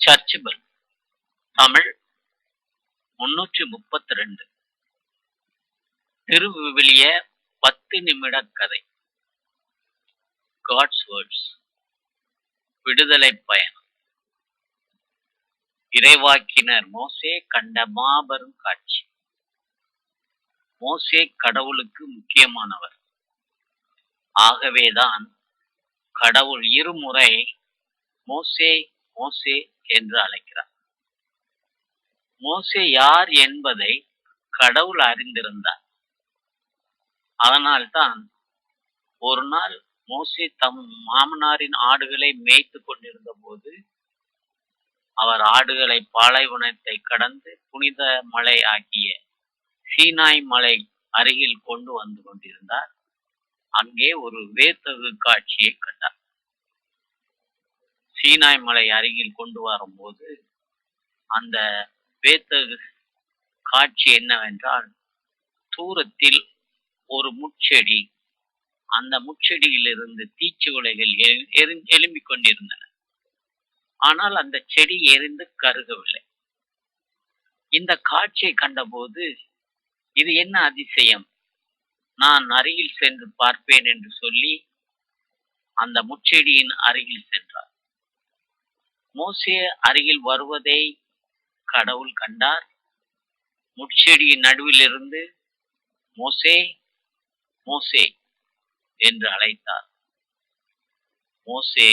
சர்ச்சிபிள் தமிழ் முன்னூற்றி முப்பத்தி ரெண்டு திருவிவிலிய பத்து நிமிட கதை. காட்ஸ் வேர்ட்ஸ் விடுதலை பயணம். இறைவாக்கினர் மோசே கண்ட மாபெரும் காட்சி. மோசே கடவுளுக்கு முக்கியமானவர். ஆகவேதான் கடவுள் இருமுறை மோசே மோசே என்று அழைக்கிறார். மோசே யார் என்பதை கடவுள் அறிந்திருந்தார். அதனால்தான் ஒரு நாள் மோசே தம் மாமனாரின் ஆடுகளை மேய்த்து கொண்டிருந்த போது அவர் ஆடுகளை பாலைவனத்தை கடந்து புனித மலை ஆகிய சீனாய் மலை அருகில் கொண்டு வந்து கொண்டிருந்தார். அங்கே ஒரு வேத்தகு காட்சியை கண்டார். சீனாய் மலை அருகில் கொண்டு வரும்போது அந்த வேத்தகு காட்சி என்னவென்றால் தூரத்தில் ஒரு முட்செடி அந்த முட்செடியிலிருந்து தீச்சுவலைகள் எழும்பிக் கொண்டிருந்தன. ஆனால் அந்த செடி எரிந்து கருகவில்லை. இந்த காட்சியை கண்டபோது இது என்ன அதிசயம்? நான் அருகில் சென்று பார்ப்பேன் என்று சொல்லி அந்த முச்செடியின் அருகில் சென்றார். மோசே அருகில் வருவதை கடவுள் கண்டார். முட்செடியின் நடுவில் இருந்து மோசே மோசே என்று அழைத்தார். மோசே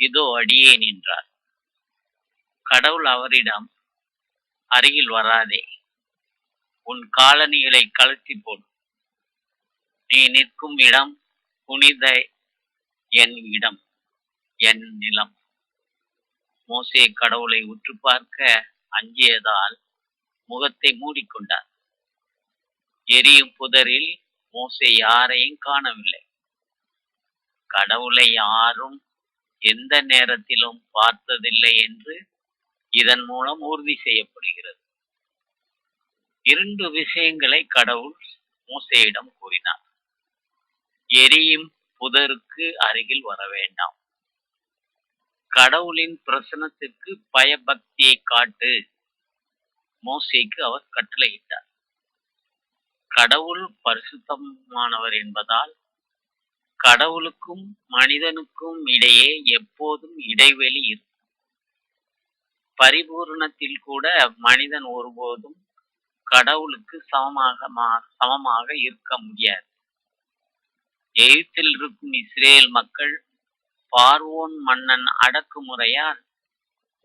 இதோ அடியே நின்றார். கடவுள் அவரிடம் அருகில் வராதே உன் காலணிகளை கழுத்தி போடு. நீ நிற்கும் இடம் புனித என் இடம் என் நிலம். மோசே கடவுளை உற்று பார்க்க அஞ்சியதால் முகத்தை மூடிக்கொண்டார். எரியும் புதரில் மோசே யாரையும் காணவில்லை. கடவுளை யாரும் எந்த நேரத்திலும் பார்த்ததில்லை என்று இதன் மூலம் உறுதி செய்யப்படுகிறது. இரண்டு விஷயங்களை கடவுள் மோசையிடம் கூறினார். எரியும் புதருக்கு அருகில் வர வேண்டாம் கடவுளின் பிரசனத்திற்கு பயபக்தியை காட்டு. மோசைக்கு அவர் கட்டளையிட்டார். கடவுள் பரிசுத்தமானவர் என்பதால் கடவுளுக்கும் மனிதனுக்கும் இடையே எப்போதும் இடைவெளி இருக்கும். பரிபூர்ணத்தில் கூட மனிதன் ஒருபோதும் கடவுளுக்கு சமமாக சமமாக இருக்க முடியாது. எகிப்தில் இருக்கும் இஸ்ரேல் மக்கள் பார்வோன் மன்னன் அடக்குமுறையால்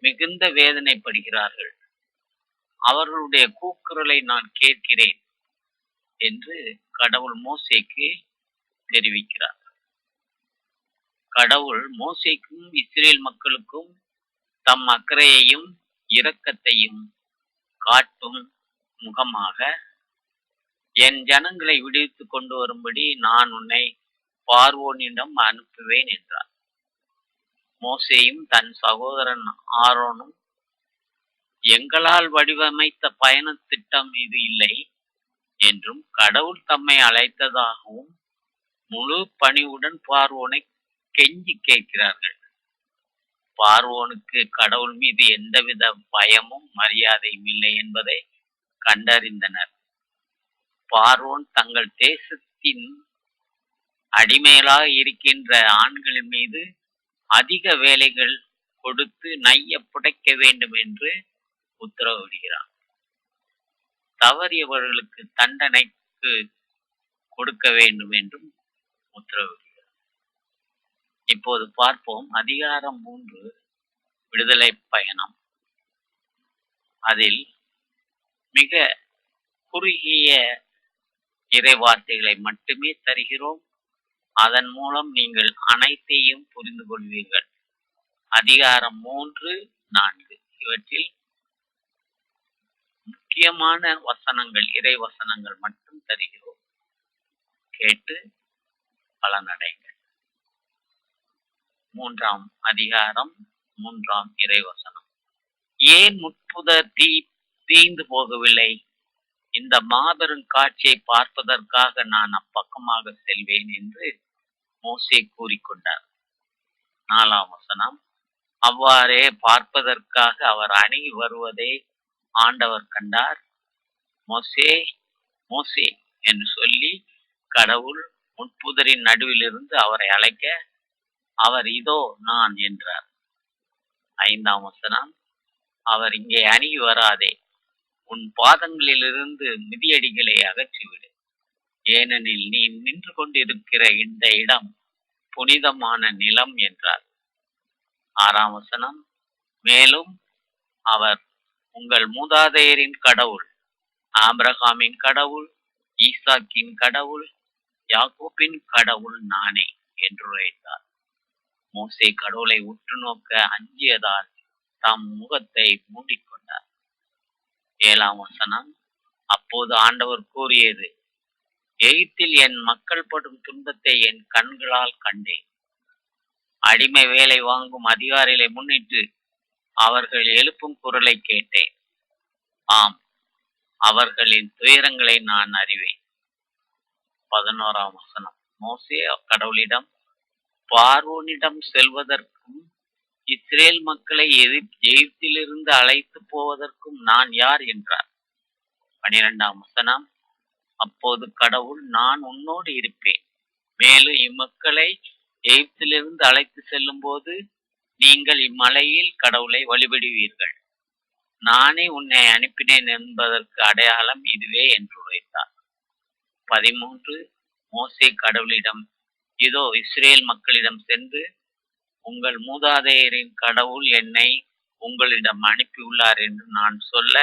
மிகுந்த வேதனைப்படுகிறார்கள். அவர்களுடைய கூக்குரலை நான் கேட்கிறேன் என்று கடவுள் மோசைக்கு தெரிவிக்கிறார். கடவுள் மோசைக்கும் இஸ்ரேல் மக்களுக்கும் தம் அக்கறையையும் இரக்கத்தையும் காட்டும் முகமாக என் ஜனங்களை விடுவித்து கொண்டு வரும்படி நான் உன்னை பார்வோனிடம் அனுப்புவேன் என்றார். மோசேயும் தன் சகோதரன் ஆரோனும் எங்களால் வடிவமைத்த பயண திட்டம் இது இல்லை என்றும் கடவுள் தம்மை அழைத்ததாகவும் முழு பணிவுடன் பார்வோனை கெஞ்சி கேட்கிறார்கள். பார்வோனுக்கு கடவுள் மீது எந்தவித பயமும் மரியாதையும் இல்லை என்பதை கண்டறிந்தனர். பார்வோன் தங்கள் தேசத்தின் அடிமைகளாக இருக்கின்ற ஆண்களின் மீது அதிக வேலைகள் கொடுத்து நைய புடைக்க வேண்டும் என்று உத்தரவிடுகிறான் தவறியவர்களுக்கு தண்டனைக்கு கொடுக்க வேண்டும் என்றும் உத்தரவிடுகிறார் இப்போது பார்ப்போம். அதிகாரம் மூன்று விடுதலை பயணம். அதில் மிக குறுகிய இறைவார்த்தைகளை மட்டுமே தருகிறோம். அதன் மூலம் நீங்கள் அனைத்தையும் புரிந்து கொள்வீர்கள் அதிகாரம் மூன்று நான்கு. இவற்றில் முக்கியமான வசனங்கள் இறை வசனங்கள் மட்டும் தருகிறோம். கேட்டு பலனடைங்கள். மூன்றாம் அதிகாரம் மூன்றாம் இறைவசனம் ஏன் முற்புத தீ தீந்து போகவில்லை? இந்த மாபெரும் காட்சியை பார்ப்பதற்காக நான் அப்பக்கமாக செல்வேன் என்று மோசே கூறிக்கொண்டார். நாலாம் வசனம் அவ்வாறே பார்ப்பதற்காக அவர் அணுகி வருவதை ஆண்டவர் கண்டார். மோசே மோசே என்று சொல்லி கடவுள் முட்புதரின் நடுவிலிருந்து அவரை அழைக்க அவர் இதோ நான் என்றார். ஐந்தாம் வசனம் அவர் இங்கே அணுகி வராதே உன் பாதங்களிலிருந்து மிதியடிகளை அகற்றிவிடு. ஏனெனில் நீ நின்று கொண்டிருக்கிற இந்த இடம் புனிதமான நிலம் என்றார். ஆறாம் வசனம் மேலும் அவர் உங்கள் மூதாதையரின் கடவுள் ஆபிரகாமின் கடவுள் ஈசாக்கின் கடவுள் யாக்கோப்பின் கடவுள் நானே என்று உரைத்தார். மோசே கடவுளை உற்று நோக்க அஞ்சியதால் தம் முகத்தை மூடிக்கொண்டார். ஏழாம் வசனம் அப்போது ஆண்டவர் கூறியது எகிப்தில் என் மக்கள் படும் துன்பத்தை என் கண்களால் கண்டேன். அடிமை வேலை வாங்கும் அதிகாரிகளை முன்னிட்டு அவர்கள் எழுப்பும் குரலை கேட்டேன். ஆம் அவர்களின் துயரங்களை நான் அறிவேன். பதினோராம் வசனம். மோசே கடவுளிடம் பார்வோனிடம் செல்வதற்கும் இஸ்ரேல் மக்களை எதிர் எகிப்திலிருந்து அழைத்து போவதற்கும் நான் யார் என்றார். பனிரெண்டாம் வசனம். அப்போது கடவுள் நான் உன்னோடு இருப்பேன். மேலும் இம்மக்களை எகிப்திலிருந்து அழைத்து செல்லும் போது நீங்கள் இம்மலையில் கடவுளை வழிபடுவீர்கள். நானே உன்னை அனுப்பினேன் என்பதற்கு அடையாளம் இதுவே என்று உரைத்தார். பதிமூன்று மோசே கடவுளிடம் இதோ இஸ்ரேல் மக்களிடம் சென்று உங்கள் மூதாதையரின் கடவுள் என்னை உங்களிடம் அனுப்பியுள்ளார் என்று நான் சொல்ல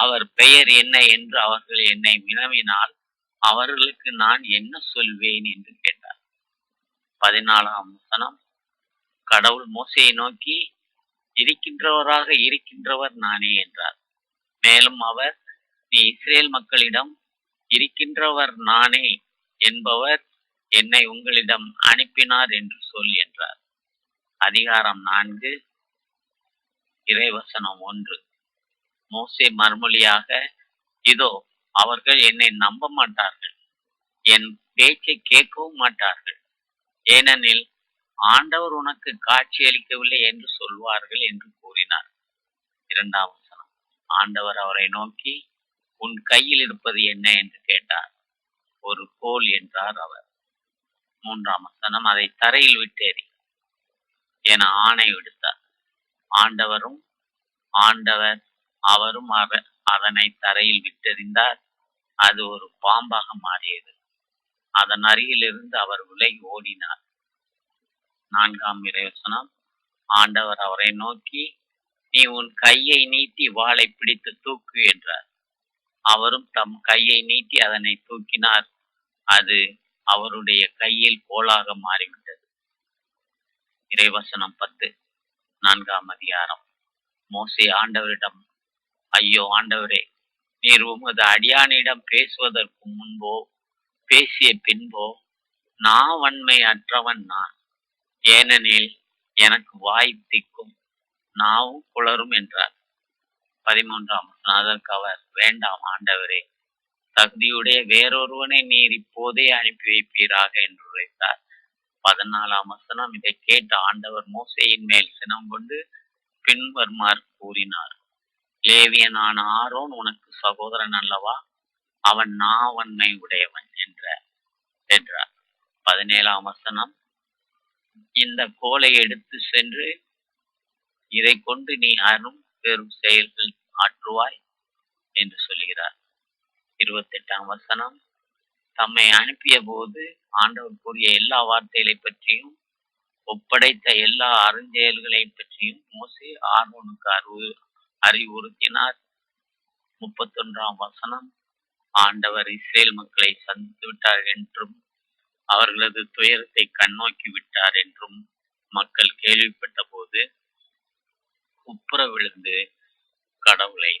அவர் பெயர் என்ன என்று அவர்கள் என்னை வினவினால் அவர்களுக்கு நான் என்ன சொல்வேன் என்று கேட்டார். பதினாலாம் வசனம். கடவுள் மோசையை நோக்கி இருக்கின்றவராக இருக்கின்றவர் நானே என்றார். மேலும் அவர் நீ இஸ்ரேல் மக்களிடம் இருக்கின்றவர் நானே என்பவர் என்னை உங்களிடம் அனுப்பினார் என்று சொல் என்றார். அதிகாரம் நான்கு இறைவசனம் ஒன்று. மோசே மறுமொழியாக இதோ அவர்கள் என்னை நம்ப மாட்டார்கள். என் பேச்சை கேட்கவும் மாட்டார்கள். ஏனெனில் ஆண்டவர் உனக்கு காட்சி அளிக்கவில்லை என்று சொல்வார்கள் என்று கூறினார். இரண்டாம் வசனம். ஆண்டவர் அவரை நோக்கி உன் கையில் இருப்பது என்ன? என்று கேட்டார். ஒரு கோல் என்றார் அவர். மூன்றாம் வசனம். அதை தரையில் விட்டேறி என ஆணை விடுத்தார். ஆண்டவரும் ஆண்டவர் அவரும் அவர் அதனை தரையில் விட்டெறிந்தார். அது ஒரு பாம்பாக மாறியது. அதன் அருகிலிருந்து அவர் விலகி ஓடினார். நான்காம் இறைவசனம். ஆண்டவர் அவரை நோக்கி நீ உன் கையை நீட்டி வாளை பிடித்து தூக்கு என்றார். அவரும் தம் கையை நீட்டி அதனை தூக்கினார். அது அவருடைய கையில் கோலாக மாறிவிட்டது. இறைவசனம் பத்து நான்காம் அதிகாரம். மோசே ஆண்டவரிடம் ஐயோ ஆண்டவரே நீர் உமது அடியானிடம் பேசுவதற்கு முன்போ பேசிய பின்போ நான் வன்மை அற்றவன் நான். ஏனெனில் எனக்கு வாய் திக்கும் நாவும் குளரும் என்றார். பதிமூன்றாம் அதற்கு அவர் வேண்டாம் ஆண்டவரே தகுதியுடைய வேறொருவனை நீர் இப்போதே அனுப்பி வைப்பீராக என்று உரைத்தார். பதினாலாம் வசனம் இதை கேட்ட ஆண்டவர் மோசையின் மேல் சினம் கொண்டு பின்வருமாறு கூறினார். லேவியனான ஆரோன் உனக்கு சகோதரன் அல்லவா? அவன் நாவன்மை உடையவன் என்ற என்றார். பதினேழாம் வசனம். இந்த கோலை எடுத்து சென்று இதை கொண்டு நீ அரும் பெரும் செயல்கள் ஆற்றுவாய் என்று சொல்கிறார். இருபத்தெட்டாம் வசனம். தம்மை அனுப்பிய போது ஆண்டவர் கூறிய எல்லா வார்த்தைகளை பற்றியும் ஒப்படைத்த எல்லா அருஞ்செயல்களை பற்றியும் மோசே ஆர்வனுக்கு அறிவு அறிவுறுத்தினார். முப்பத்தொன்றாம் வசனம் ஆண்டவர் இஸ்ரேல் மக்களை சந்தித்து விட்டார் என்றும் அவர்களது துயரத்தை கண்ணோக்கி விட்டார் என்றும் மக்கள் கேள்விப்பட்ட போது குப்புற விழுந்து கடவுளை